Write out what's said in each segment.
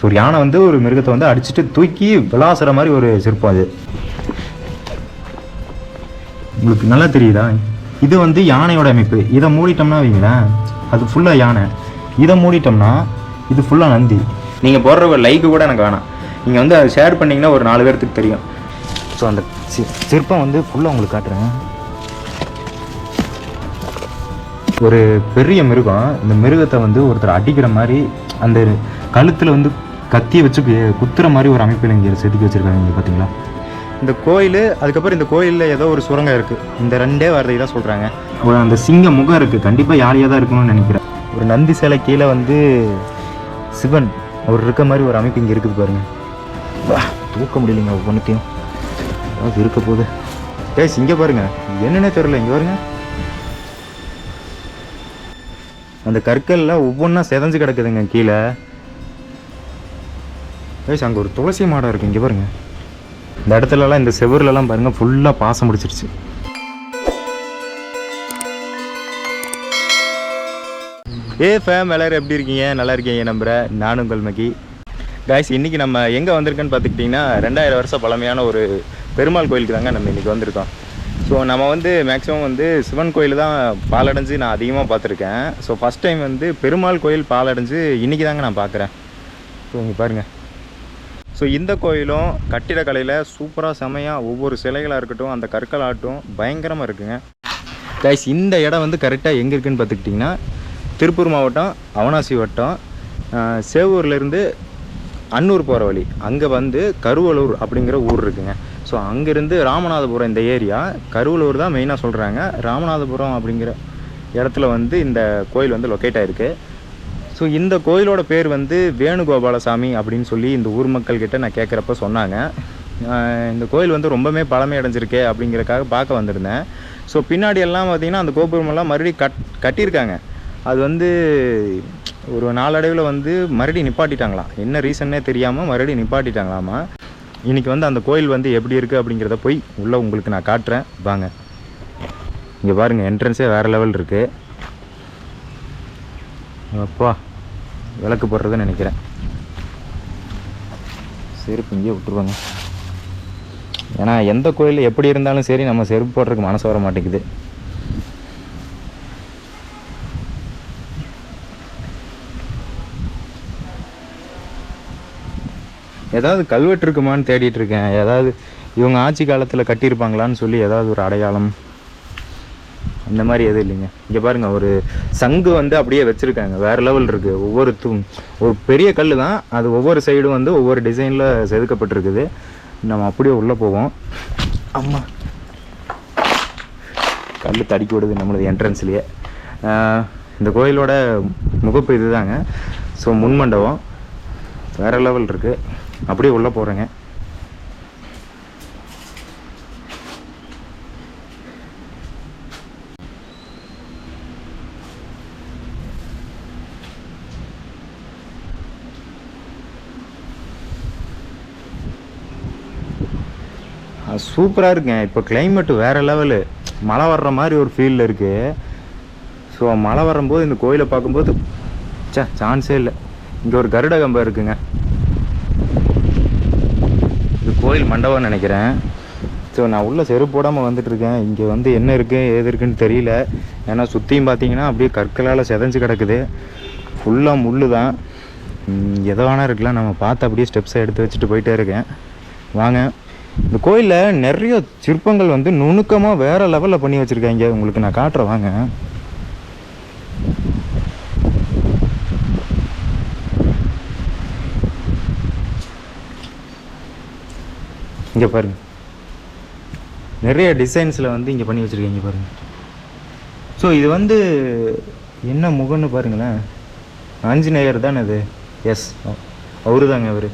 So ஒரு யானை வந்து ஒரு மிருகத்தை வந்து அடிச்சுட்டு தூக்கி விளாசுற மாதிரி ஒரு சிற்பம் அது. உங்களுக்கு நல்லா தெரியுதா? இது வந்து யானையோட அமைப்பு. இதை மூடிட்டோம்னா வைங்களேன் அது ஃபுல்லாக யானை. இதை மூடிட்டோம்னா இது ஃபுல்லாக நந்தி. நீங்கள் போடுற ஒரு லைக்கு கூட எனக்கு வேணாம். நீங்கள் வந்து அதை ஷேர் பண்ணிங்கன்னா ஒரு நாலு பேர்த்துக்கு தெரியும். ஸோ அந்த சி- சிற்பம் வந்து ஃபுல்லாக உங்களுக்கு காட்டுறேன். ஒரு பெரிய மிருகம் இந்த மிருகத்தை வந்து ஒருத்தர் அடிக்கிற மாதிரி அந்த கழுத்தில் வந்து கத்தியை வச்சு குத்துற மாதிரி ஒரு அமைப்பில் இங்கே செதுக்கி வச்சுருக்காங்க இங்கே பார்த்தீங்களா இந்த கோயில் அதுக்கப்புறம் இந்த கோயிலில் ஏதோ ஒரு சுரங்கம் இருக்குது இந்த ரெண்டே வார்த்தை தான் சொல்கிறாங்க அந்த சிங்க முகம் இருக்குது கண்டிப்பாக யாரையாக தான் இருக்கணும்னு நினைக்கிறேன். ஒரு நந்தி சிலை கீழே வந்து சிவன் அவர் இருக்க மாதிரி ஒரு அமைப்பு இங்கே இருக்குது பாருங்க. வா, தூக்க முடியலைங்க ஒவ்வொன்றுத்தையும் ஏதாவது இருக்க போகுது. டேய் இங்கே பாருங்க. என்னன்னே தெரியல இங்கே பாருங்க. அந்த கற்கள்லாம் ஒவ்வொன்றா செதஞ்சு கிடக்குதுங்க கீழே. ஏய் அங்கே ஒரு துளசி மாடம் இருக்குது இங்கே பாருங்கள் இந்த இடத்துலலாம் இந்த செவுர்லலாம் பாருங்கள் ஃபுல்லாக பாசம் முடிச்சிருச்சு ஏ ஃபேம் எல்லோரும் எப்படி இருக்கீங்க? நல்லா இருக்கீங்க நம்புகிறேன் நானும் உங்கள் மகி காய்ஸ் இன்றைக்கி நம்ம எங்கே வந்திருக்கோன்னு பார்த்துக்கிட்டிங்கன்னா ரெண்டாயிரம் வருஷம் பழமையான ஒரு பெருமாள் கோயிலுக்கு தாங்க நம்ம இன்றைக்கி வந்திருக்கோம். ஸோ நம்ம வந்து மேக்ஸிமம் வந்து சிவன் கோயில் தான் பாலடைஞ்சு நான் அதிகமாக பார்த்துருக்கேன். ஸோ ஃபஸ்ட் டைம் வந்து பெருமாள் கோயில் பாலடைஞ்சு இன்றைக்கி தாங்க நான் பார்க்குறேன். ஸோ இங்கே பாருங்கள் ஸோ இந்த கோயிலும் கட்டிடக்கலையில் சூப்பராக செமையாக ஒவ்வொரு சிலைகளாக இருக்கட்டும் அந்த கற்களாகட்டும் பயங்கரமாக இருக்குங்க. கைஸ் இந்த இடம் வந்து கரெக்டாக எங்கே இருக்குன்னு பார்த்துக்கிட்டிங்கன்னா திருப்பூர் மாவட்டம் அவனாசி வட்டம் சேவூர்லேருந்து அன்னூர் போகிற வழி. அங்கே வந்து கருவலூர் அப்படிங்கிற ஊர் இருக்குங்க. ஸோ அங்கேருந்து ராமநாதபுரம் இந்த ஏரியா கருவலூர் தான் மெயினாக சொல்கிறாங்க ராமநாதபுரம் அப்படிங்கிற இடத்துல வந்து இந்த கோயில் வந்து லொக்கேட் ஆகிருக்கு ஸோ இந்த கோயிலோட பேர் வந்து வேணுகோபாலசாமி அப்படின்னு சொல்லி இந்த ஊர் மக்கள் கிட்ட நான் கேட்குறப்ப சொன்னாங்க. இந்த கோயில் வந்து ரொம்பவே பழமை அடைஞ்சிருக்கே அப்படிங்கிறக்காக பார்க்க வந்திருந்தேன். ஸோ பின்னாடி எல்லாம் பார்த்தீங்கன்னா அந்த கோபுரமெல்லாம் மறுபடியும் கட் கட்டியிருக்காங்க. அது வந்து ஒரு நாளடைவில் வந்து மறுபடியும் நிப்பாட்டிட்டாங்களாம் என்ன ரீசன்னே தெரியாமல் மறுபடியும் நிப்பாட்டிட்டாங்களாமா? இன்றைக்கி வந்து அந்த கோயில் வந்து எப்படி இருக்குது அப்படிங்கிறத போய் உள்ளே உங்களுக்கு நான் காட்டுறேன். வாங்க. இங்கே பாருங்கள் என்ட்ரன்ஸே வேறு லெவல் இருக்குது அப்பா. விளக்கு போடுறதுன்னு நினைக்கிறேன். செருப்பு இங்கேயே விட்டுருவாங்க. ஏன்னா எந்த கோயில் எப்படி இருந்தாலும் சரி நம்ம செருப்பு போடுறதுக்கு மனசு வர மாட்டேங்குது. ஏதாவது கல்வெட்டு இருக்குமான்னு தேடிட்டு இருக்கேன். ஏதாவது இவங்க ஆட்சி காலத்தில் கட்டியிருப்பாங்களான்னு சொல்லி ஏதாவது ஒரு அடையாளம். இந்த மாதிரி எதுவும் இல்லைங்க. இங்கே பாருங்கள் ஒரு சங்கு வந்து அப்படியே வச்சுருக்காங்க. வேறு லெவல் இருக்குது ஒவ்வொரு தூ ஒரு பெரிய கல் தான். அது ஒவ்வொரு சைடும் வந்து ஒவ்வொரு டிசைனில் செதுக்கப்பட்டிருக்குது. நம்ம அப்படியே உள்ளே போவோம். அம்மா. கல் தடுக்கி விடுது நம்மளது என்ட்ரன்ஸ்லேயே இந்த கோயிலோட முகப்பு இதுதாங்க. ஸோ முன்மண்டபம். வேறு லெவல் இருக்குது அப்படியே உள்ளே போகிறேங்க சூப்பராக இருக்குங்க இப்போ கிளைமேட்டு வேறு லெவலு மழை வர்ற மாதிரி ஒரு ஃபீலில் இருக்குது ஸோ மழை வரும்போது இந்த கோயிலை பார்க்கும்போது சே சான்ஸே இல்லை. இங்கே ஒரு கருட கம்பம் இருக்குங்க. இது கோயில் மண்டபம்னு நினைக்கிறேன். ஸோ நான் உள்ளே செருப்பு போடாமல் இங்கே வந்து என்ன இருக்குது ஏது இருக்குன்னு தெரியல. ஏன்னா சுற்றியும் பார்த்தீங்கன்னா அப்படியே கற்களால் செதஞ்சு கிடக்குது. ஃபுல்லாக முள்ளு தான். ம், எதை வேணா இருக்கலாம். நம்ம பார்த்து அப்படியே ஸ்டெப்ஸை எடுத்து வச்சுட்டு போயிட்டே இருக்கேன். வாங்க. இந்த கோயிலில் நிறைய சிற்பங்கள் வந்து நுணுக்கமாக வேறு லெவலில் பண்ணி வச்சுருக்காங்க. உங்களுக்கு நான் காட்டுறேன் வாங்க. இங்கே பாருங்க. நிறைய டிசைன்ஸில் வந்து இங்கே பண்ணி வச்சுருக்கீங்க பாருங்க. ஸோ இது வந்து என்ன முகன்னு பாருங்களேன். ஆஞ்சநேயர் தானே அது? எஸ் அவரு தாங்க அவர்.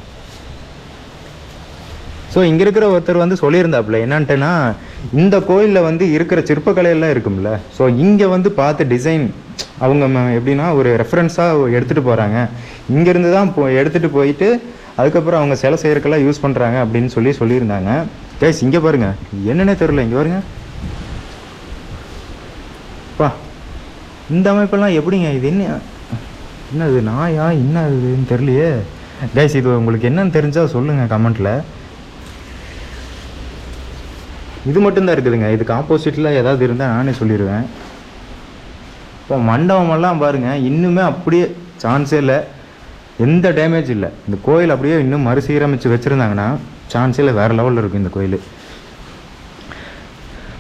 ஸோ இங்கே இருக்கிற ஒருத்தர் வந்து சொல்லியிருந்தாப்புல என்னன்ட்டுன்னா இந்த கோயிலில் வந்து இருக்கிற சிற்பக்கலையெல்லாம் இருக்கும்ல. ஸோ இங்கே வந்து பார்த்து டிசைன் அவங்க எப்படின்னா ஒரு ரெஃபரன்ஸாக எடுத்துகிட்டு போகிறாங்க இங்கேருந்து தான் போ எடுத்துகிட்டு போயிட்டு அதுக்கப்புறம் அவங்க சிலை செய்கிறக்கெல்லாம் யூஸ் பண்ணுறாங்க அப்படின்னு சொல்லி சொல்லியிருந்தாங்க. கேஸ் இங்கே பாருங்கள் என்னென்னே தெரில இங்கே பாருங்க. பா இந்த அமைப்பெல்லாம் எப்படிங்க? இது என்ன என்னது நாயா? என்ன இதுன்னு தெரியலையே. கைஸ் இது உங்களுக்கு என்னன்னு தெரிஞ்சால் சொல்லுங்கள் கமெண்ட்டில் இது மட்டும்தான் இருக்குதுங்க. இதுக்கு ஆப்போசிட்டில் ஏதாவது இருந்தால் நானே சொல்லிடுவேன் இப்போ மண்டபமெல்லாம் பாருங்கள் இன்னுமே அப்படியே சான்ஸே இல்லை. எந்த டேமேஜ் இல்லை. இந்த கோயில் அப்படியே இன்னும் மறுசீரமைச்சு வச்சுருந்தாங்கன்னா சான்ஸே இல்லை. வேறு லெவலில் இருக்கும் இந்த கோயில்.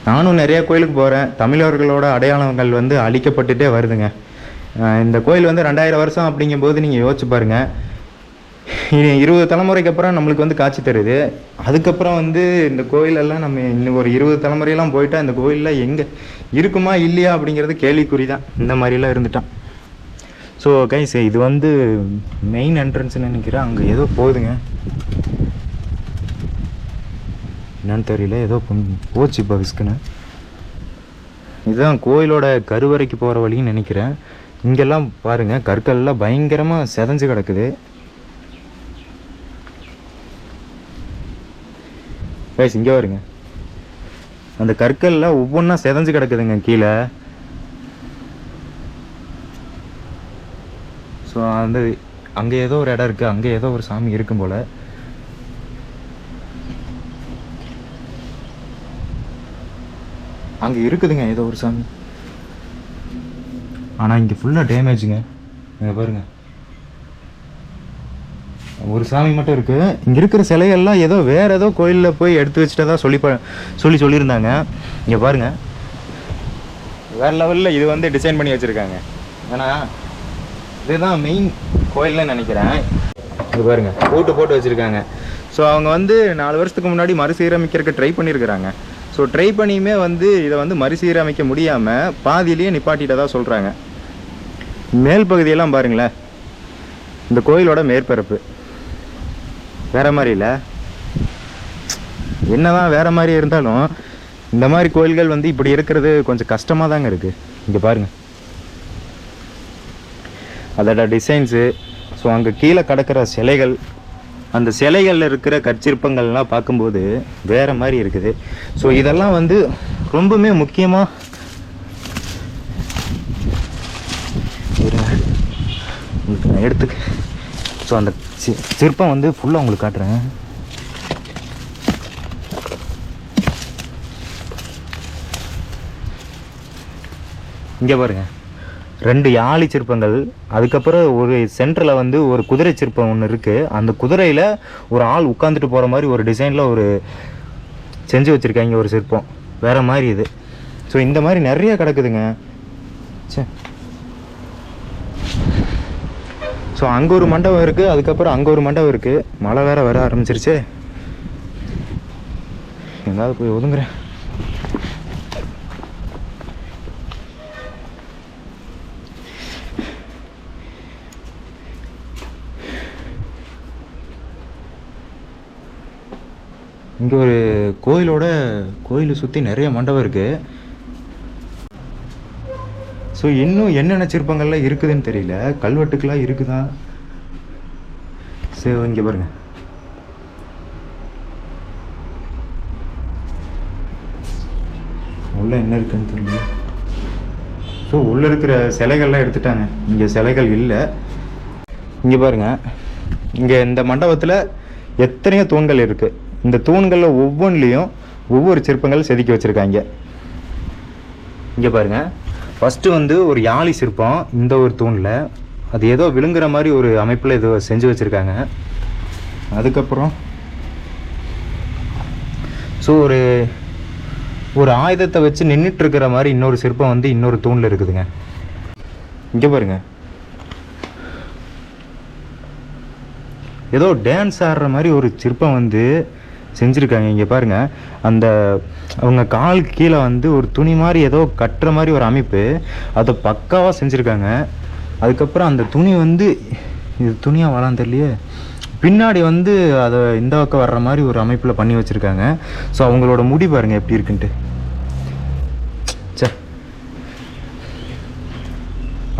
நானும் நிறைய கோயிலுக்கு போகிறேன் தமிழர்களோட அடையாளங்கள் வந்து அழிக்கப்பட்டுட்டே வருதுங்க. இந்த கோயில் வந்து ரெண்டாயிரம் வருஷம் அப்படிங்கும்போது நீங்கள் யோசிச்சு பாருங்கள் இருபது தலைமுறைக்கு அப்புறம் நம்மளுக்கு வந்து காட்சி தருது. அதுக்கப்புறம் வந்து இந்த கோயிலெல்லாம் நம்ம இன்னும் ஒரு இருபது தலைமுறையெல்லாம் போயிட்டா இந்த கோயிலில் எங்கே இருக்குமா இல்லையா அப்படிங்கிறது கேள்விக்குறி தான் இந்த மாதிரிலாம் இருந்துட்டான். ஸோ கைஸ் இது வந்து மெயின் என்ட்ரன்ஸ்னு நினைக்கிறேன். அங்கே ஏதோ போகுதுங்க. என்னன்னு தெரியல. ஏதோ போச்சு இப்போ விஸ்குன்னு இதுதான் கோயிலோட கருவறைக்கு போகிற வழின்னு நினைக்கிறேன். இங்கெல்லாம் பாருங்கள் கற்கள்லாம் பயங்கரமாக செதஞ்சு கிடக்குது. கைஸ் இங்கே வருங்க அந்த கற்களில் ஒவ்வொன்றா செதஞ்சு கிடக்குதுங்க கீழே. ஸோ அந்த அங்கே ஏதோ ஒரு இடம் இருக்குது அங்கே ஏதோ ஒரு சாமி இருக்கும் போல். அங்கே இருக்குதுங்க ஏதோ ஒரு சாமி. ஆனால் இங்கே ஃபுல்லாக டேமேஜுங்க இங்கே பாருங்கள் ஒரு சாமி மட்டும் இருக்குது இங்கே இருக்கிற சிலைகள்லாம் ஏதோ வேறு ஏதோ கோயிலில் போய் எடுத்து வச்சுட்டதா சொல்லி ப- சொல்லி சொல்லியிருந்தாங்க. இங்கே பாருங்கள் வேறு லெவலில் இது வந்து டிசைன் பண்ணி வச்சுருக்காங்க. ஏன்னா இதுதான் மெயின் கோயில்னு நினைக்கிறேன். இது பாருங்கள் போட்டு போட்டு வச்சுருக்காங்க. ஸோ அவங்க வந்து நாலு வருஷத்துக்கு முன்னாடி மறுசீரமைக்கிறதுக்கு ட்ரை பண்ணியிருக்கிறாங்க. ஸோ ட்ரை பண்ணியுமே வந்து இதை வந்து மறுசீரமைக்க முடியாமல் பாதியிலேயே நிப்பாட்டிட்டதா சொல்கிறாங்க மேல் பகுதியெல்லாம் பாருங்களேன். இந்த கோயிலோட மேற்பரப்பு. வேற மாதிரி இல்லை. என்னதான் வேற மாதிரி இருந்தாலும் இந்த மாதிரி கோயில்கள் வந்து இப்படி இருக்கிறது கொஞ்சம் கஷ்டமாக தாங்க இருக்கு. இங்கே பாருங்க. அதோட டிசைன்ஸு ஸோ அங்கே கீழே கிடக்கிற சிலைகள் அந்த சிலைகளில் இருக்கிற கற்சிற்பங்கள்லாம் பார்க்கும்போது வேற மாதிரி இருக்குது. ஸோ இதெல்லாம் வந்து ரொம்பவுமே முக்கியமாக நான் எடுத்துக்க ஸோ அந்த சி- சிற்பம் வந்து ஃபுல்லாக உங்களுக்கு காட்டுறேன். இங்கே பாருங்க. ரெண்டு யாழி சிற்பங்கள் அதுக்கப்புறம் ஒரு சென்டரில் வந்து ஒரு குதிரை சிற்பம் ஒன்று இருக்குது அந்த குதிரையில் ஒரு ஆள் உட்காந்துட்டு போகிற மாதிரி ஒரு டிசைனில் ஒரு செஞ்சு வச்சுருக்காங்க ஒரு சிற்பம். வேறு மாதிரி இது. ஸோ இந்த மாதிரி நிறைய கிடக்குதுங்க. சே ஸோ அங்கே ஒரு மண்டபம் இருக்குது அதுக்கப்புறம் அங்கே ஒரு மண்டபம் இருக்குது மழை வேற வர ஆரம்பிச்சிருச்சு. எங்காவது போய் ஒதுங்குறேன். இங்கே ஒரு கோயிலோட கோயிலை சுற்றி நிறைய மண்டபம் இருக்குது ஸோ இன்னும் என்னென்ன சிற்பங்கள்லாம் இருக்குதுன்னு தெரியல. கல்வெட்டுக்கெல்லாம் இருக்குதா? சரி இங்கே பாருங்க. உள்ள என்ன இருக்குன்னு தெரியல. ஸோ உள்ளே இருக்கிற சிலைகள்லாம் எடுத்துட்டாங்க. இங்கே சிலைகள் இல்லை. இங்கே பாருங்க. இங்கே இந்த மண்டபத்தில் எத்தனையோ தூண்கள் இருக்குது இந்த தூண்களில் ஒவ்வொன்றிலையும் ஒவ்வொரு சிற்பங்கள் செதுக்கி வச்சுருக்காங்க. இங்கே பாருங்க. ஃபஸ்ட்டு வந்து ஒரு யாழி சிற்பம் இந்த ஒரு தூணில். அது ஏதோ விழுங்குற மாதிரி ஒரு அமைப்பில் ஏதோ செஞ்சு வச்சுருக்காங்க. அதுக்கப்புறம் ஸோ ஒரு ஒரு ஆயுதத்தை வச்சு நின்றுட்டு இருக்கிற மாதிரி இன்னொரு சிற்பம் வந்து இன்னொரு தூணில் இருக்குதுங்க. இங்கே பாருங்க. ஏதோ டான்ஸ் ஆடுற மாதிரி ஒரு சிற்பம் வந்து செஞ்சுருக்காங்க. இங்கே பாருங்க. அந்த அவங்க கால் கீழே வந்து ஒரு துணி மாதிரி ஏதோ கட்டுற மாதிரி ஒரு அமைப்பு. அதை பக்காவாக செஞ்சுருக்காங்க. அதுக்கப்புறம் அந்த துணி வந்து இது துணியாக வளான்னு தெரியலையே. பின்னாடி வந்து அதை இந்த பக்கம் வர்ற மாதிரி ஒரு அமைப்பில் பண்ணி வச்சுருக்காங்க. ஸோ அவங்களோட முடி பாருங்கள் எப்படி இருக்குன்ட்டு. சே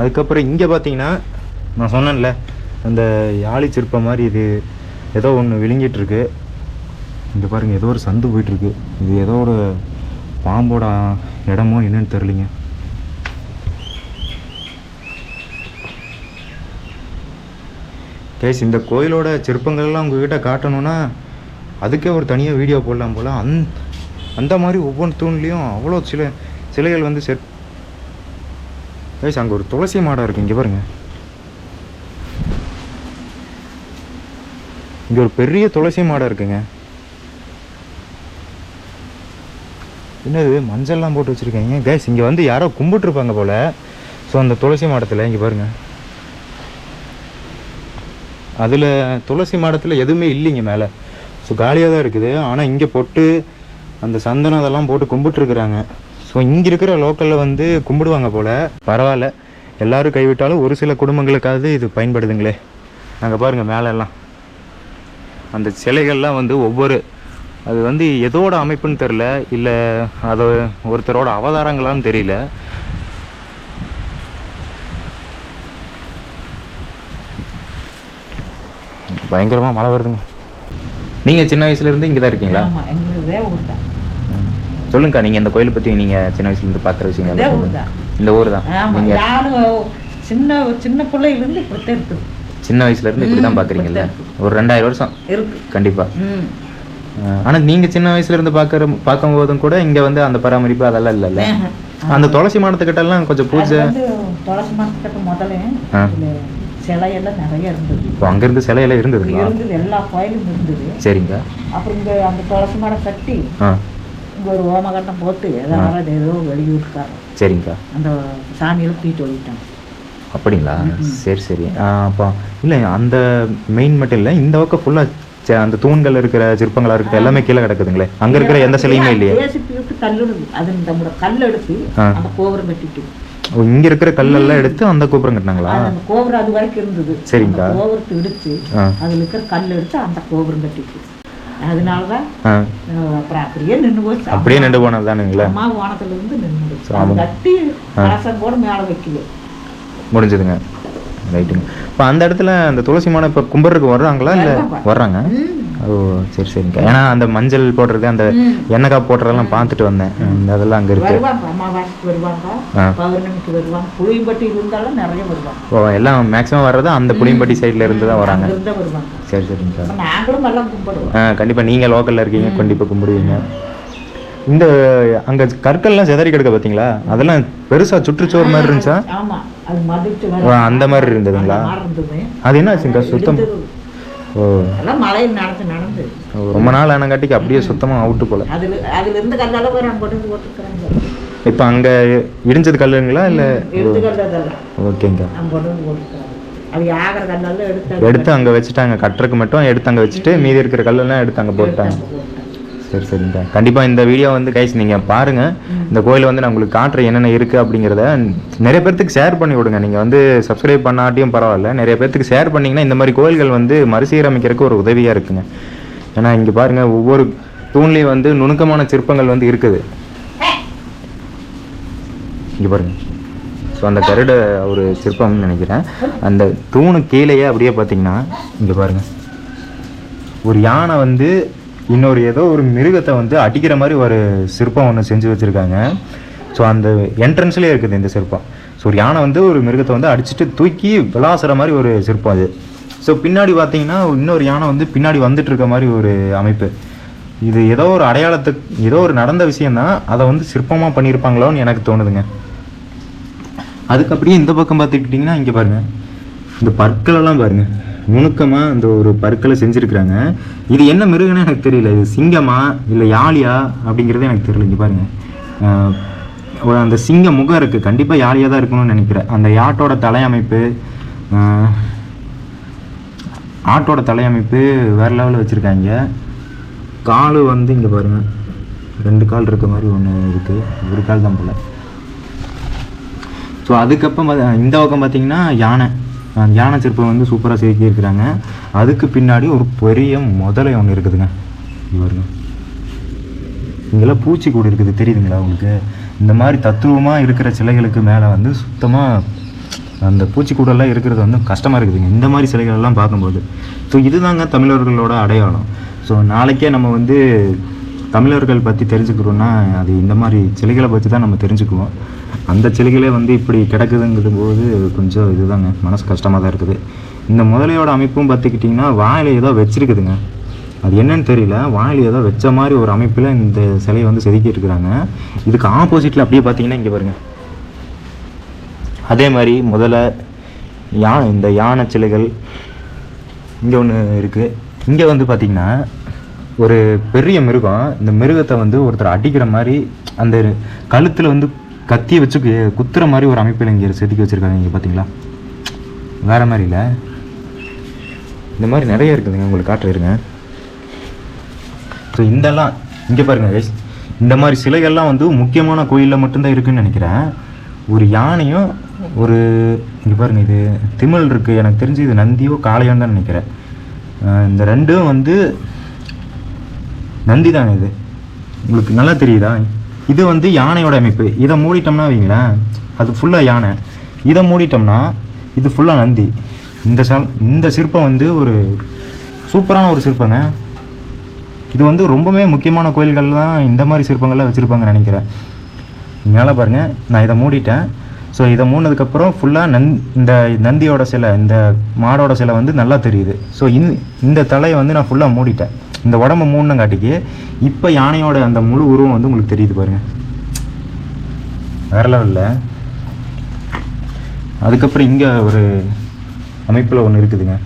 அதுக்கப்புறம் இங்கே பார்த்தீங்கன்னா நான் சொன்னேன்ல அந்த யாழி சிற்பம் மாதிரி இது ஏதோ ஒன்று விழுங்கிட்டு இருக்கு. இங்கே பாருங்கள் ஏதோ ஒரு சந்து போயிட்டுருக்கு. இது ஏதோ ஒரு பாம்போட இடமோ என்னன்னு தெரிலிங்க கேஸ் இந்த கோயிலோட சிற்பங்கள்லாம் உங்ககிட்ட காட்டணும்னா அதுக்கே ஒரு தனியாக வீடியோ போடலாம் போல். அந் அந்த மாதிரி ஒவ்வொரு தூண்லேயும் அவ்வளோ சில சிலைகள் வந்து செட் கேஸ் அங்கே ஒரு துளசி மாடம் இருக்குது இங்கே பாருங்க. இங்கே ஒரு பெரிய துளசி மாடம் இருக்குங்க. என்னது மஞ்சள்லாம் போட்டு வச்சுருக்காங்க? கேஸ் இங்கே வந்து யாரோ கும்பிட்டுருப்பாங்க போல். ஸோ அந்த துளசி மாடத்தில் இங்கே பாருங்கள் அதில் துளசி மாடத்தில் எதுவுமே இல்லைங்க மேலே. ஸோ காலியாக தான் இருக்குது. ஆனால் இங்கே போட்டு அந்த சந்தனம் அதெல்லாம் போட்டு கும்பிட்டுருக்குறாங்க. ஸோ இங்கே இருக்கிற லோக்கலில் வந்து கும்பிடுவாங்க போல். பரவாயில்ல. எல்லாரும் கைவிட்டாலும் ஒரு சில குடும்பங்களுக்காவது இது பயன்படுதுங்களே. அங்கே பாருங்கள் மேலெல்லாம். அந்த சிலைகள்லாம் வந்து ஒவ்வொரு அது வந்து எதோட அமைப்புன்னு தெரில இல்லை அது ஒருத்தரோட அவதாரங்களான்னு தெரியல. பயங்கரமாக மழை வருதுங்க. நீங்கள் சின்ன வயசுலேருந்து இங்கே தான் இருக்கீங்களா? சொல்லுங்கக்கா நீங்கள் இந்த கோயிலை பற்றி நீங்கள் சின்ன வயசுலேருந்து பார்க்குற. தான் இந்த ஊர் தான் சின்ன சின்ன பிள்ளையிலேருந்து இருக்குது சின்ன வயசுலேருந்து இப்படி தான் இப்படித்தான் ஒரு ரெண்டாயிரம் வருஷம். இருக்கு. கண்டிப்பாக ஆனால் நீங்கள் சின்ன வயசுலேருந்து பார்க்குற பார்க்கும்போதும் கூட இங்கே வந்து அந்த பராமரிப்பு அதெல்லாம் இல்லைல்ல. அந்த துளசி மாடத்துக்கிட்டலாம் கொஞ்சம் பூஜை. துளசி மரத்துக்கிட்ட முதல்ல சிலையெல்லாம் நிறைய இருந்தது. இப்போ அங்கேருந்து சிலையெல்லாம் இருந்ததுங்களா? இருந்தது எல்லா கோயிலும் இருந்தது. சரிங்க. அப்புறம் இங்க அந்த துளசி மரம் கட்டி இங்க ஒரு ஓமகண்டம் போட்டு ஏதாவது ஏதோ வெளியூருக்காரன் சரிங்கக்கா அந்த சாமியெல்லாம் தூக்கிட்டு ஓடிட்டாங்க அப்படிங்களா? சரி சரி. அப்போ இல்லை அந்த மெயின் மட்டும் இல்லை இந்த பக்கம் ஃபுல்லாக அந்த தூண்கள் இருக்கிற சிற்பங்களா இருக்கட்டும் எல்லாமே கீழே கிடக்குதுங்களே. அங்கே இருக்கிற எந்த சிலையுமே இல்லையே. கல் எடுத்து. அந்த கோபுரம் கட்டிட்டு. இங்கே இருக்கிற கல்லெல்லாம் எடுத்து அந்த கோபுரம் கட்டினாங்களா? கோபுரம் அது வரைக்கும் இருந்தது. சரிங்கக்கா. அந்த கோபுரத்தை இடிச்சு அதுல இருக்கிற கல் எடுத்து அந்த கோபுரம் கட்டிட்டு. அதனாலதான் அப்புறம் அப்படியே நின்று போச்சு. அப்படியே நின்று போனது தானுங்களா. அம்மா வானத்துல இருந்து நின்று போச்சு. கட்டி கலசம் கூட மேல வைக்கல. முடிஞ்சதுங்க. ரைட்டுங்க இப்போ அந்த இடத்துல அந்த துளசி மாடம் இப்போ கும்பிட்றதுக்கு வர்றாங்களா? இல்லை வர்றாங்க. ஓ சரி சரிங்க. ஏன்னா அந்த மஞ்சள் போடுறது அந்த. எண்ணெய் காப்பு போடுறதெல்லாம் பார்த்துட்டு வந்தேன். அதெல்லாம் அங்கே இருக்கு. ஓ எல்லாம் மேக்ஸிமம் வர்றது அந்த புளியம்பட்டி சைடில் இருந்து தான் வராங்க. சரி சரிங்க. கும்பிடுவோம். ஆ கண்டிப்பாக நீங்கள் லோக்கலில் இருக்கீங்க கண்டிப்பாக கும்பிடுவீங்க. இந்த அங்கே கற்கள்லாம் சிதறி கிடக்க பார்த்தீங்களா அதெல்லாம் பெருசாக சுற்றுச்சுவர் மாதிரி இருந்துச்சா? அந்த மாதிரி இருந்ததுங்களா? அது என்ன ஆச்சுங்க? சுத்தம். ஓ. ரொம்ப நாள் ஆனங்காட்டிக்கு அப்படியே சுத்தமாக அவுட்டு போல. இப்போ அங்கே இடிஞ்சது கல்லுங்களா இல்லை? ஓகேங்க. எடுத்து அங்கே வச்சுட்டாங்க. கட்டுறதுக்கு மட்டும் எடுத்து அங்கே வச்சுட்டு மீதி இருக்கிற கல்லெல்லாம் எடுத்து அங்கே போட்டாங்க. சரி சரிங்க கண்டிப்பாக இந்த வீடியோ வந்து கைஸ் நீங்கள் பாருங்கள் இந்த கோயில் வந்து நான் உங்களுக்கு காட்டுறேன் என்னென்ன இருக்குது அப்படிங்கிறத நிறைய பேர்த்துக்கு ஷேர் பண்ணி விடுங்க. நீங்கள் வந்து சப்ஸ்கிரைப் பண்ணாட்டியும் பரவாயில்ல. நிறைய பேர்த்துக்கு ஷேர் பண்ணிங்கன்னா இந்த மாதிரி கோயில்கள் வந்து மறுசீரமைக்கிறதுக்கு ஒரு உதவியாக இருக்குங்க. ஏன்னா இங்கே பாருங்கள் ஒவ்வொரு தூண்லேயும் வந்து நுணுக்கமான சிற்பங்கள் வந்து இருக்குது. இங்கே பாருங்கள் ஸோ அந்த கருட ஒரு சிற்பம்னு நினைக்கிறேன். அந்த தூணு கீழேயே அப்படியே பார்த்தீங்கன்னா இங்கே பாருங்க. ஒரு யானை வந்து இன்னொரு ஏதோ ஒரு மிருகத்தை வந்து அடிக்கிற மாதிரி ஒரு சிற்பம் ஒன்று செஞ்சு வச்சுருக்காங்க. ஸோ அந்த என்ட்ரன்ஸ்லேயே இருக்குது இந்த சிற்பம். ஸோ ஒரு யானை வந்து ஒரு மிருகத்தை வந்து அடிச்சுட்டு தூக்கி விளாசுற மாதிரி ஒரு சிற்பம் அது. ஸோ பின்னாடி பார்த்தீங்கன்னா இன்னொரு யானை வந்து பின்னாடி வந்துட்டு இருக்க மாதிரி ஒரு அமைப்பு. இது ஏதோ ஒரு அடையாளத்துக்கு ஏதோ ஒரு நடந்த விஷயந்தான் அதை வந்து சிற்பமாக பண்ணியிருப்பாங்களோன்னு எனக்கு தோணுதுங்க. அதுக்கு அப்படியே இந்த பக்கம் பார்த்துக்கிட்டிங்கன்னா இங்கே பாருங்கள் இந்த பற்களெல்லாம் பாருங்கள் நுணுக்கமாக இந்த ஒரு பற்களை செஞ்சுருக்குறாங்க. இது என்ன மிருகன்னு எனக்கு தெரியல. இது சிங்கமா இல்லை யாழியா அப்படிங்கிறது எனக்கு தெரியல. இங்கே பாருங்கள் அந்த சிங்க முகம் இருக்குது கண்டிப்பாக யாழியாக தான் இருக்கணும்னு நினைக்கிறேன். அந்த யாட்டோட தலையமைப்பு ஆட்டோட தலையமைப்பு வேறு லெவலில் வச்சுருக்காங்க. கால் வந்து இங்கே பாருங்கள் ரெண்டு கால் இருக்க மாதிரி ஒன்று இருக்குது ஒரு கால் தான் போல். ஸோ அதுக்கப்புறம் பாத்தா- இந்த பக்கம் பார்த்தீங்கன்னா யானை. அந்த யானை சிற்பம் வந்து சூப்பராக செதுக்கி இருக்கிறாங்க அதுக்கு பின்னாடி ஒரு பெரிய முதலை ஒன்று இருக்குதுங்க. இவருங்க இங்கெல்லாம் பூச்சி கூட இருக்குது தெரியுதுங்களா உங்களுக்கு? இந்த மாதிரி தத்துவமாக இருக்கிற சிலைகளுக்கு மேலே வந்து சுத்தமாக அந்த பூச்சிக்கூடெல்லாம் இருக்கிறது வந்து கஷ்டமாக இருக்குதுங்க. இந்த மாதிரி சிலைகளெல்லாம் பார்க்கும்போது. ஸோ இதுதாங்க தமிழர்களோட அடையாளம். ஸோ நாளைக்கே நம்ம வந்து தமிழர்கள் பற்றி தெரிஞ்சுக்கிறோன்னா அது இந்த மாதிரி சிலைகளை பற்றி தான் நம்ம தெரிஞ்சுக்குவோம். அந்த சிலைகளே வந்து இப்படி கிடக்குதுங்கும் போது கொஞ்சம் இதுதாங்க. மனசு கஷ்டமாக தான் இருக்குது. இந்த முதலையோட அமைப்பும் பார்த்துக்கிட்டிங்கன்னா வாயில் ஏதோ வச்சிருக்குதுங்க. அது என்னன்னு தெரியல. வாயில் ஏதோ வச்ச மாதிரி ஒரு அமைப்பில் இந்த சிலையை வந்து செதுக்கி இருக்கிறாங்க இதுக்கு ஆப்போசிட்டில் அப்படியே பார்த்தீங்கன்னா இங்கே பாருங்கள் அதே மாதிரி முதல்ல யானை இந்த யானை சிலைகள் இங்கே ஒன்று இருக்குது இங்கே வந்து பார்த்திங்கன்னா ஒரு பெரிய மிருகம் இந்த மிருகத்தை வந்து ஒருத்தர் அடிக்கிற மாதிரி அந்த கழுத்தில் வந்து கத்தியை வச்சு கு- குத்துற மாதிரி ஒரு அமைப்பில் இங்கே செதுக்கி வச்சுருக்காங்க இங்கே பார்த்தீங்களா வேறு மாதிரி இல்லை. இந்த மாதிரி நிறைய இருக்குதுங்க உங்களுக்கு காட்டுறேருங்க ஸோ இந்தெல்லாம் இங்கே பாருங்க கைஸ் இந்த மாதிரி சிலைகள்லாம் வந்து முக்கியமான கோயிலில் மட்டும்தான் இருக்குன்னு நினைக்கிறேன். ஒரு யானையும் ஒரு இங்கே பாருங்க இது திமில் இருக்குது எனக்கு தெரிஞ்சு இது நந்தியோ காளையோன்னு தான் நினைக்கிறேன். இந்த ரெண்டும் வந்து நந்தி தாங்க இது. உங்களுக்கு நல்லா தெரியுதா? இது வந்து யானையோட அமைப்பு. இதை மூடிட்டோம்னா வைங்களேன் அது ஃபுல்லாக யானை. இதை மூடிட்டோம்னா இது ஃபுல்லாக நந்தி. இந்த சல் இந்த சிற்பம் வந்து ஒரு சூப்பரான ஒரு சிற்பங்க. இது வந்து ரொம்பவே முக்கியமான கோயில்கள் தான் இந்த மாதிரி சிற்பங்கள்லாம் வச்சுருப்பாங்கன்னு நினைக்கிறேன். மேலே பாருங்கள் நான் இதை மூடிட்டேன். ஸோ இதை மூடினதுக்கப்புறம் ஃபுல்லாக நந் இந்த நந்தியோட சிலை இந்த மாடோட சிலை வந்து நல்லா தெரியுது. ஸோ இந்த தலையை வந்து நான் ஃபுல்லாக மூடிட்டேன். இந்த உடம்ப மூடினங்காட்டிக்கு இப்போ யானையோட அந்த முழு உருவம் வந்து உங்களுக்கு தெரியுது பாருங்க. வேற லெவலில் அதுக்கப்புறம் இங்கே ஒரு அமைப்பில் ஒன்று இருக்குதுங்க.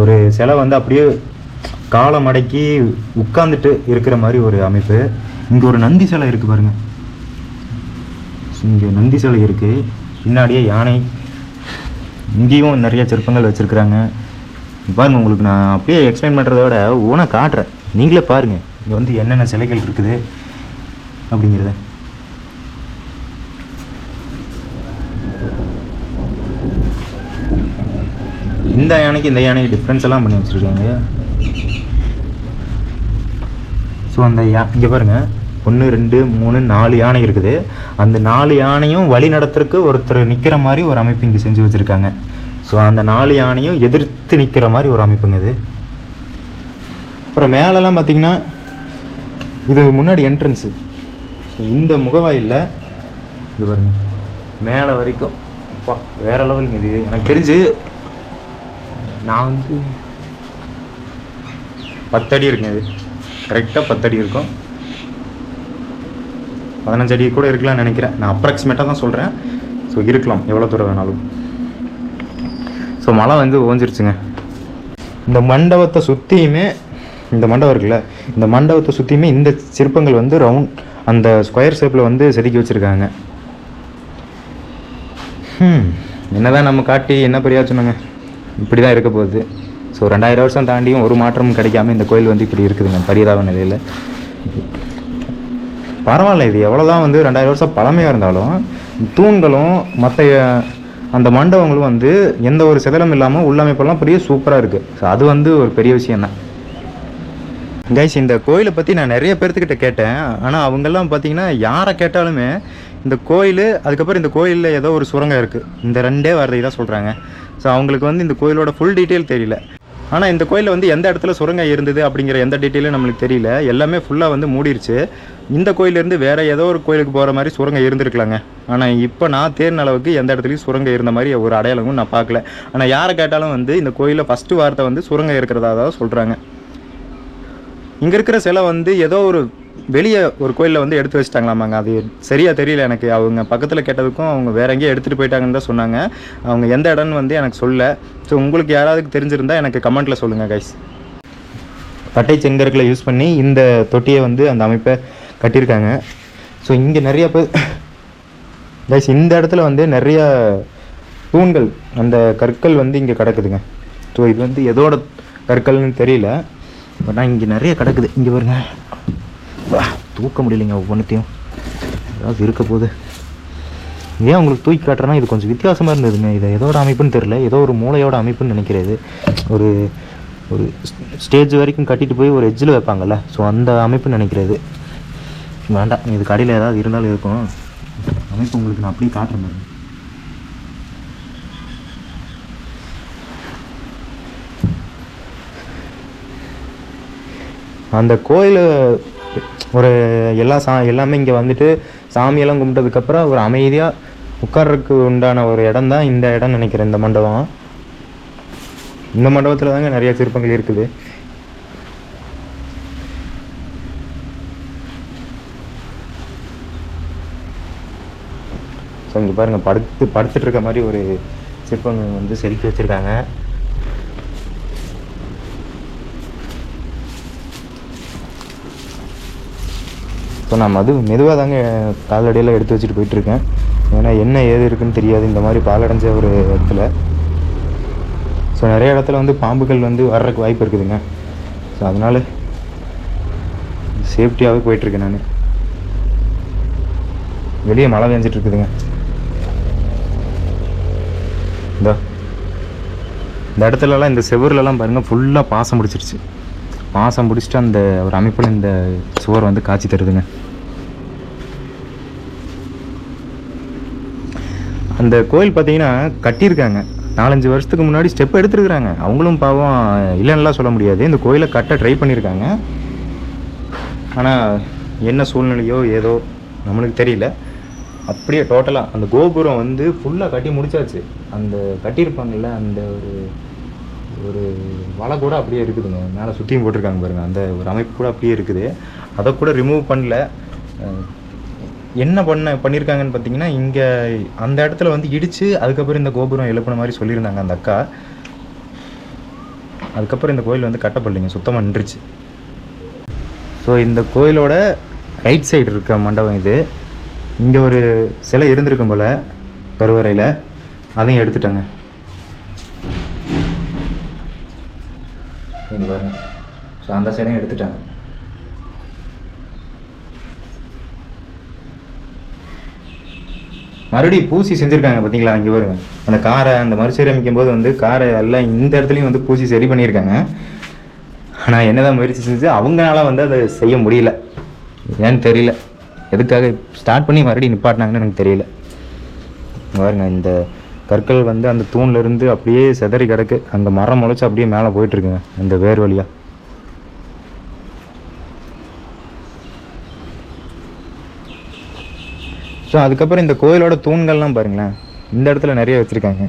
ஒரு சிலை வந்து அப்படியே காலை மடக்கி உட்காந்துட்டு இருக்கிற மாதிரி ஒரு அமைப்பு. இங்கே ஒரு நந்தி சிலை இருக்குது பாருங்க. இங்கே நந்தி சிலை இருக்குது பின்னாடியே யானை. இங்கேயும் நிறைய சிற்பங்கள் வச்சுருக்குறாங்க. பாருங்க உங்களுக்கு நான் அப்படியே எக்ஸ்பிளைன் பண்ணுறத விட ஊனை காட்டுறேன். நீங்களே பாருங்கள் இங்கே வந்து என்னென்ன சிலைகள் இருக்குது அப்படிங்கிறத. இந்த யானைக்கு இந்த யானைக்கு டிஃப்ரென்ஸ் எல்லாம் பண்ணி வச்சுருக்காங்க. ஸோ அந்த யா இங்கே பாருங்கள் ஒன்று ரெண்டு மூணு நாலு யானை இருக்குது. அந்த நாலு யானையும் வழி நடத்துறதுக்கு ஒருத்தர் நிற்கிற மாதிரி ஒரு அமைப்பு இங்கே செஞ்சு வச்சுருக்காங்க. ஸோ அந்த நாலு யானையும் எதிர்த்து நிற்கிற மாதிரி ஒரு அமைப்புங்க இது. அப்புறம் மேலெல்லாம் பார்த்தீங்கன்னா இது முன்னாடி என்ட்ரன்ஸு இந்த முகவாயில் இது பாருங்க மேலே வரைக்கும். அப்பா வேற லெவலுங்க இது. எனக்கு தெரிஞ்சு நான் வந்து பத்தடி இருக்குங்க இது. கரெக்டாக பத்தடி இருக்கும். பதினஞ்சு அடி கூட இருக்கலாம்னு நினைக்கிறேன். நான் அப்ராக்சிமேட்டாக தான் சொல்கிறேன் ஸோ இருக்கலாம். எவ்வளோ தூரம் வேணாலும். ஸோ மழை வந்து ஓஞ்சிருச்சுங்க. இந்த மண்டபத்தை சுற்றியுமே இந்த மண்டபம் இருக்குல்ல இந்த மண்டபத்தை சுற்றியுமே இந்த சிற்பங்கள் வந்து ரவுண்ட் அந்த ஸ்கொயர் ஷேப்பில் வந்து செதுக்கி வச்சுருக்காங்க. Hmm. என்னதான் நம்ம காட்டி என்ன பிரயோஜனங்க இப்படி தான் இருக்க போகுது. ஸோ ரெண்டாயிரம் வருஷம் தாண்டியும் ஒரு மாற்றமும் கிடைக்காம இந்த கோயில் வந்து இப்படி இருக்குதுங்க பரிதாப நிலையில். பரவாயில்ல இது எவ்வளோதான் வந்து ரெண்டாயிரம் வருஷம் பழமையாக இருந்தாலும் தூண்களும் மற்ற அந்த மண்டபங்களும் வந்து எந்த ஒரு சிதலம் இல்லாமல் உள்ளமைப்பெல்லாம் பெரிய சூப்பராக இருக்குது ஸோ அது வந்து ஒரு பெரிய விஷயம் தான். கைஸ் இந்த கோயிலை பற்றி நான் நிறைய பேர்த்துக்கிட்ட கேட்டேன். ஆனால் அவங்கெல்லாம் பார்த்தீங்கன்னா யாரை கேட்டாலுமே இந்த கோயில் அதுக்கப்புறம் இந்த கோயிலில் ஏதோ ஒரு சுரங்கம் இருக்குது இந்த ரெண்டே வார்த்தை தான் சொல்கிறாங்க ஸோ அவங்களுக்கு வந்து இந்த கோயிலோட ஃபுல் டீட்டெயில் தெரியல. ஆனால் இந்த கோயிலில் வந்து எந்த இடத்துல சுரங்கம் இருந்தது அப்படிங்கிற எந்த டீட்டெயிலும் நம்மளுக்கு தெரியல. எல்லாமே ஃபுல்லாக வந்து மூடிருச்சு. இந்த கோயிலேருந்து வேறு ஏதோ ஒரு கோயிலுக்கு போகிற மாதிரி சுரங்கம் இருந்திருக்கலாங்க. ஆனால் இப்போ நான் தேர்ன அளவுக்கு எந்த இடத்துலையும் சுரங்கம் இருந்த மாதிரி ஒரு அடையாளமும் நான் பார்க்கல. ஆனால் யாரை கேட்டாலும் வந்து இந்த கோயிலில் ஃபஸ்ட்டு வார்த்தை வந்து சுரங்கம் இருக்கிறதா தான் சொல்கிறாங்க இங்கே இருக்கிற சிலை வந்து ஏதோ ஒரு வெளியே ஒரு கோயிலில் வந்து எடுத்து வச்சிட்டாங்களாமாங்க. அது சரியாக தெரியல எனக்கு. அவங்க பக்கத்தில் கேட்டதுக்கும் அவங்க வேற எங்கேயோ எடுத்துகிட்டு போயிட்டாங்கன்னு தான் சொன்னாங்க. அவங்க எந்த இடம்னு வந்து எனக்கு சொல்ல ஸோ உங்களுக்கு யாராவது தெரிஞ்சிருந்தால் எனக்கு கமெண்ட்டில் சொல்லுங்கள் கைஸ் பட்டை செங்கற்களை யூஸ் பண்ணி இந்த தொட்டியை வந்து அந்த அமைப்பை கட்டியிருக்காங்க. ஸோ இங்கே நிறைய பேர் கைஸ் இந்த இடத்துல வந்து நிறைய தூண்கள் அந்த கற்கள் வந்து இங்கே கிடக்குதுங்க. ஸோ இது வந்து எதோட கற்கள்னு தெரியல. பட் நான் இங்கே நிறைய கிடக்குது. இங்கே பாருங்கள் தூக்க முடியலைங்க ஒவ்வொன்றுத்தையும் ஏதாவது இருக்க போகுது. ஏன் உங்களுக்கு தூக்கி காட்டுறேன்னா இது கொஞ்சம் வித்தியாசமாக இருந்ததுங்க. இது எதோட அமைப்புன்னு தெரில ஏதோ ஒரு மூளையோட அமைப்புன்னு நினைக்கிறது ஒரு ஒரு ஸ்டேஜ் வரைக்கும் கட்டிட்டு போய் ஒரு எஜ்ஜில் வைப்பாங்கல்ல. ஸோ அந்த அமைப்புன்னு நினைக்கிறது வேண்டாம். இது கடையில் ஏதாவது இருந்தாலும் இருக்கும். அமைப்பு உங்களுக்கு நான் அப்படியே காட்டுறேன் பாருங்க. அந்த கோயிலை ஒரு எல்லா சா எல்லாமே இங்கே வந்துட்டு சாமியெல்லாம் கும்பிட்டதுக்கப்புறம் ஒரு அமைதியாக உட்கார்றதுக்கு உண்டான ஒரு இடம் தான் இந்த இடம் நினைக்கிறேன் இந்த மண்டபம். இந்த மண்டபத்தில் தாங்க நிறைய சிற்பங்கள் இருக்குது. ஸோ இங்கே பாருங்கள் படுத்து படுத்துட்டு இருக்க மாதிரி ஒரு சிற்பங்கள் வந்து செதுக்கி வச்சுருக்காங்க. ஸோ நான் மது மெதுவாக தாங்க காலடியெல்லாம் எடுத்து வச்சுட்டு போயிட்டுருக்கேன். ஏன்னா என்ன ஏது இருக்குன்னு தெரியாது. இந்த மாதிரி பாலடைஞ்ச ஒரு இடத்துல. ஸோ நிறைய இடத்துல வந்து பாம்புகள் வந்து வர்றதுக்கு வாய்ப்பு இருக்குதுங்க. ஸோ அதனால் சேஃப்டியாகவே போயிட்டுருக்கேன் நான். வெளியே மழை பெஞ்சிட்டு இருக்குதுங்க. இந்த. இந்த இடத்துலலாம் இந்த செவர்லலாம் பாருங்கள் ஃபுல்லாக பாசம் பிடிச்சிருச்சு. பாசம் பிடிச்சிட்டு அந்த ஒரு அமைப்பில் இந்த சுவர் வந்து காட்சி தருதுங்க. அந்த கோயில் பார்த்தீங்கன்னா கட்டியிருக்காங்க. நாலஞ்சு வருஷத்துக்கு முன்னாடி ஸ்டெப் எடுத்துருக்குறாங்க. அவங்களும் பாவம் இல்லைன்னுலாம் சொல்ல முடியாது. இந்த கோயிலை கட்ட ட்ரை பண்ணியிருக்காங்க. ஆனால் என்ன சூழ்நிலையோ ஏதோ நம்மளுக்கு தெரியல. அப்படியே டோட்டலாக அந்த கோபுரம் வந்து ஃபுல்லாக கட்டி முடிச்சாச்சு. அந்த கட்டியிருப்பாங்கல்ல அந்த ஒரு ஒரு வலை கூட அப்படியே இருக்குதுங்க. மேலே சுற்றியும் போட்டிருக்காங்க பாருங்கள் அந்த ஒரு அமைப்பு கூட அப்படியே இருக்குது. அதை கூட ரிமூவ் பண்ணல. என்ன பண்ண பண்ணியிருக்காங்கன்னு பார்த்தீங்கன்னா இங்கே அந்த இடத்துல வந்து இடித்து அதுக்கப்புறம் இந்த கோபுரம் எழுப்பின மாதிரி சொல்லியிருந்தாங்க அந்த அக்கா. அதுக்கப்புறம் இந்த கோயில் வந்து கட்டப்படலைங்க சுத்தமாக நின்றுச்சு. ஸோ இந்த கோயிலோட ரைட் சைடு இருக்க மண்டபம் இது. இங்கே ஒரு சிலை இருந்திருக்கும் போல் கருவறையில். அதையும் எடுத்துட்டாங்க. ஸோ அந்த சைடையும் எடுத்துட்டாங்க. மறுபடியும் பூசி செஞ்சுருக்காங்க பார்த்தீங்களா இங்கே பாருங்க. அந்த காரை அந்த மறுசீரமைக்கும் போது வந்து காரை எல்லாம் இந்த இடத்துலையும் வந்து பூசி சரி பண்ணியிருக்காங்க. ஆனால் என்னதான் முயற்சி செஞ்சு அவங்களால வந்து அதை செய்ய முடியல. ஏன்னு தெரியல. எதுக்காக ஸ்டார்ட் பண்ணி மறுபடியும் நிப்பாட்டினாங்கன்னு எனக்கு தெரியல. பாருங்க இந்த கற்கள் வந்து அந்த தூண்ல இருந்து அப்படியே சிதறி கிடக்கு. அந்த மரம் முளைச்சி அப்படியே மேலே போயிட்டுருக்குங்க அந்த இந்த வேர் வழியாக ஸோ அதுக்கப்புறம் இந்த கோயிலோட தூண்கள்லாம் பாருங்களேன். இந்த இடத்துல நிறைய வச்சுருக்காங்க.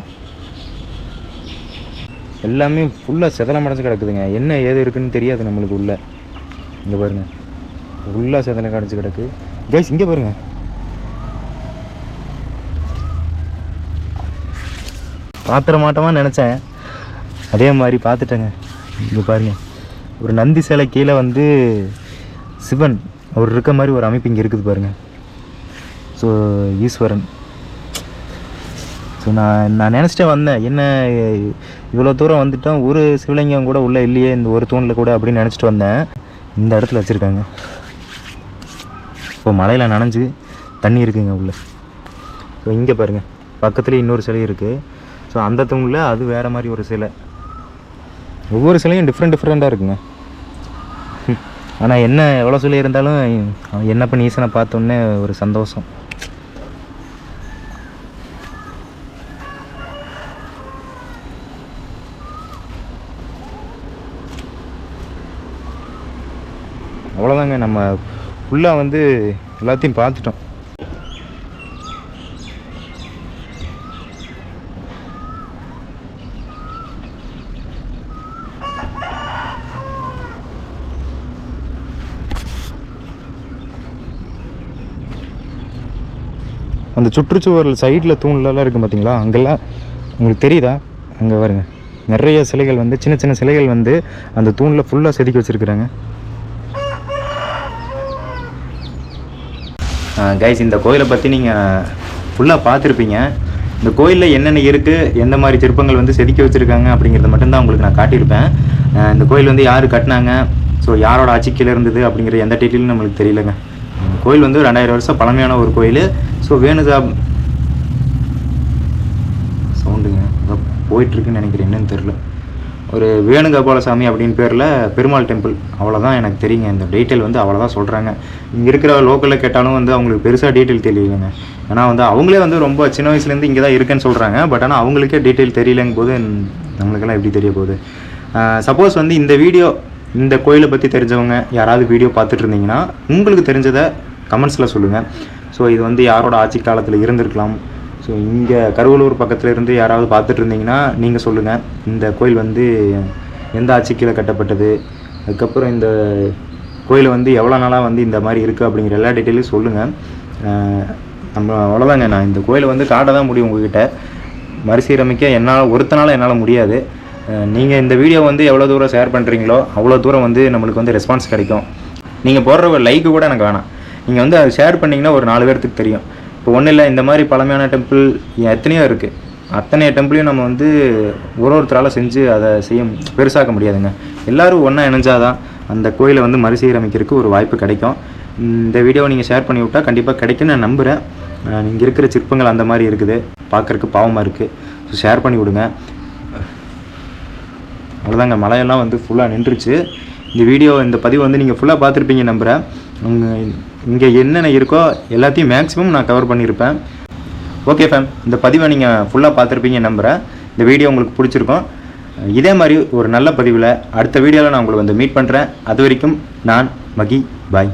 எல்லாமே ஃபுல்லாக செதலம் அடைஞ்சு கிடக்குதுங்க. என்ன ஏது இருக்குன்னு தெரியாது நம்மளுக்கு உள்ள. இங்கே பாருங்க. ஃபுல்லாக செதலம் அடைஞ்சு கிடக்கு. கைஸ் இங்கே பாருங்க. பாத்திர மாட்டோமா நினச்சேன். அதே மாதிரி பார்த்துட்டேங்க இங்கே பாருங்க. ஒரு நந்தி சிலை கீழே வந்து சிவன் அவர் இருக்க மாதிரி ஒரு அமைப்பு இங்கே இருக்குது பாருங்க. ஸோ ஈஸ்வரன். ஸோ நான் நான் நினச்சிட்டே வந்தேன். என்ன இவ்வளோ தூரம் வந்துட்டோம் ஒரு சிவலிங்கம் கூட உள்ளே இல்லையே இந்த ஒரு தூணில் கூட அப்படின்னு நினச்சிட்டு வந்தேன். இந்த இடத்துல வச்சுருக்காங்க. இப்போ மழையில் நனைஞ்சு தண்ணி இருக்குங்க உள்ளே. ஸோ இங்கே பாருங்கள் பக்கத்துலேயே இன்னொரு சிலை இருக்குது ஸோ அந்த தூணில் அது வேறு மாதிரி ஒரு சிலை. ஒவ்வொரு சிலையும் டிஃப்ரெண்ட் டிஃப்ரெண்ட்டாக இருக்குங்க. ஆனால் என்ன எவ்வளோ சொல்லி இருந்தாலும் என்ன பண்ணி ஈசனை பார்த்தோன்னே ஒரு சந்தோஷம். அவ்வளோதாங்க நம்ம ஃபுல்லாக வந்து எல்லாத்தையும் பார்த்துட்டோம். அந்த சுற்றுச்சுவரில் சைடில் தூண்லலாம் இருக்கும் பார்த்தீங்களா அங்கெல்லாம் உங்களுக்கு தெரியுதா? அங்கே வருங்க நிறைய சிலைகள் வந்து சின்ன சின்ன சிலைகள் வந்து அந்த தூணில் ஃபுல்லாக செதுக்கி வச்சுருக்குறாங்க. கைஸ் இந்த கோயிலை பற்றி நீங்கள் ஃபுல்லாக பார்த்துருப்பீங்க. இந்த கோயிலில் என்னென்ன இருக்குது எந்த மாதிரி சிற்பங்கள் வந்து செதுக்கி வச்சுருக்காங்க அப்படிங்கிறத மட்டும்தான் உங்களுக்கு நான் காட்டியிருப்பேன். இந்த கோயில் வந்து யார் கட்டினாங்க? ஸோ யாரோட ஆட்சி இருந்தது அப்படிங்கிற எந்த டீட்டெயிலும் நம்மளுக்கு தெரியலங்க. கோயில் வந்து ரெண்டாயிரம் வருஷம் பழமையான ஒரு கோயில். ஸோ வேணுதா சவுண்டுங்க போயிட்டுருக்குன்னு நினைக்கிறேன் என்னன்னு தெரில ஒரு வேணுகோபாலசாமி அப்படின்னு பேரில் பெருமாள் டெம்பிள் அவ்வளோதான் எனக்கு தெரியுங்க. இந்த டீட்டெயில் வந்து அவ்வளோதான் சொல்கிறாங்க இங்கே இருக்கிற லோக்கலில் கேட்டாலும் வந்து அவங்களுக்கு பெருசாக டீட்டெயில் தெரியலைங்க. ஏன்னா வந்து அவங்களே வந்து ரொம்ப சின்ன வயசுலேருந்து இங்கே தான் இருக்குன்னு சொல்கிறாங்க பட் ஆனால் அவங்களுக்கே டீட்டெயில் தெரியலங்கும் போது நம்மளுக்கெல்லாம் எப்படி தெரிய போகுது? சப்போஸ் வந்து இந்த வீடியோ இந்த கோயிலை பற்றி தெரிஞ்சவங்க யாராவது வீடியோ பார்த்துட்டு இருந்தீங்கன்னா உங்களுக்கு தெரிஞ்சதை கமெண்ட்ஸில் சொல்லுங்கள் ஸோ இது வந்து யாரோட ஆட்சி காலத்தில் இருந்திருக்கலாம். ஸோ இங்கே கருவலூர் பக்கத்தில் இருந்து யாராவது பார்த்துட்டு இருந்தீங்கன்னா நீங்கள் சொல்லுங்கள் இந்த கோயில் வந்து எந்த ஆட்சி கீழே கட்டப்பட்டது? அதுக்கப்புறம் இந்த கோயில் வந்து எவ்வளோ நாளாக வந்து இந்த மாதிரி இருக்குது அப்படிங்கிற எல்லா டீட்டெயிலையும் சொல்லுங்கள் நம்ம அவ்வளோதாங்க நான் இந்த கோயிலை வந்து காட்ட தான் முடியும் உங்ககிட்ட. மறுசீரமைக்க என்னால் ஒருத்தனால என்னால் முடியாது. நீங்கள் இந்த வீடியோ வந்து எவ்வளோ தூரம் ஷேர் பண்ணுறீங்களோ அவ்வளோ தூரம் வந்து நம்மளுக்கு வந்து ரெஸ்பான்ஸ் கிடைக்கும். நீங்கள் போடுற ஒரு லைக்கு கூட எனக்கு வேணாம். நீங்கள் வந்து அதை ஷேர் பண்ணிங்கன்னா ஒரு நாலு பேர்த்துக்கு தெரியும். இப்போ ஒன்றும் இல்லை இந்த மாதிரி பழமையான டெம்பிள் எத்தனையோ இருக்குது அத்தனை டெம்பிளையும் நம்ம வந்து ஒரு ஒருத்தரால் செஞ்சு அதை செய்ய பெருசாக்க முடியாதுங்க. எல்லோரும் ஒன்றா இணைஞ்சாதான் அந்த கோயிலை வந்து மறுசீரமைக்கிறதுக்கு ஒரு வாய்ப்பு கிடைக்கும். இந்த வீடியோவை நீங்கள் ஷேர் பண்ணி விட்டால் கண்டிப்பாக கிடைக்குன்னு நான் நம்புகிறேன் இங்கே இருக்கிற சிற்பங்கள் அந்த மாதிரி இருக்குது. பார்க்குறக்கு பாவமாக இருக்குது ஸோ ஷேர் பண்ணி விடுங்க. அவ்வளோதாங்க மழையெல்லாம் வந்து ஃபுல்லாக நின்றுச்சு. இந்த வீடியோ இந்த பதிவு வந்து நீங்கள் ஃபுல்லாக பார்த்துருப்பீங்க நம்புகிறேன் உங்கள் இங்கே என்னென்ன இருக்கோ எல்லாத்தையும் மேக்ஸிமம் நான் கவர் பண்ணியிருப்பேன். ஓகே ஃபேம் இந்த பதிவை நீங்கள் ஃபுல்லாக பார்த்துருப்பீங்க நம்புகிறேன் இந்த வீடியோ உங்களுக்கு பிடிச்சிருக்கும். இதே மாதிரி ஒரு நல்ல பதிவில் அடுத்த வீடியோவில் நான் உங்களை வந்து மீட் பண்ணுறேன் அது வரைக்கும் நான் மகி பாய்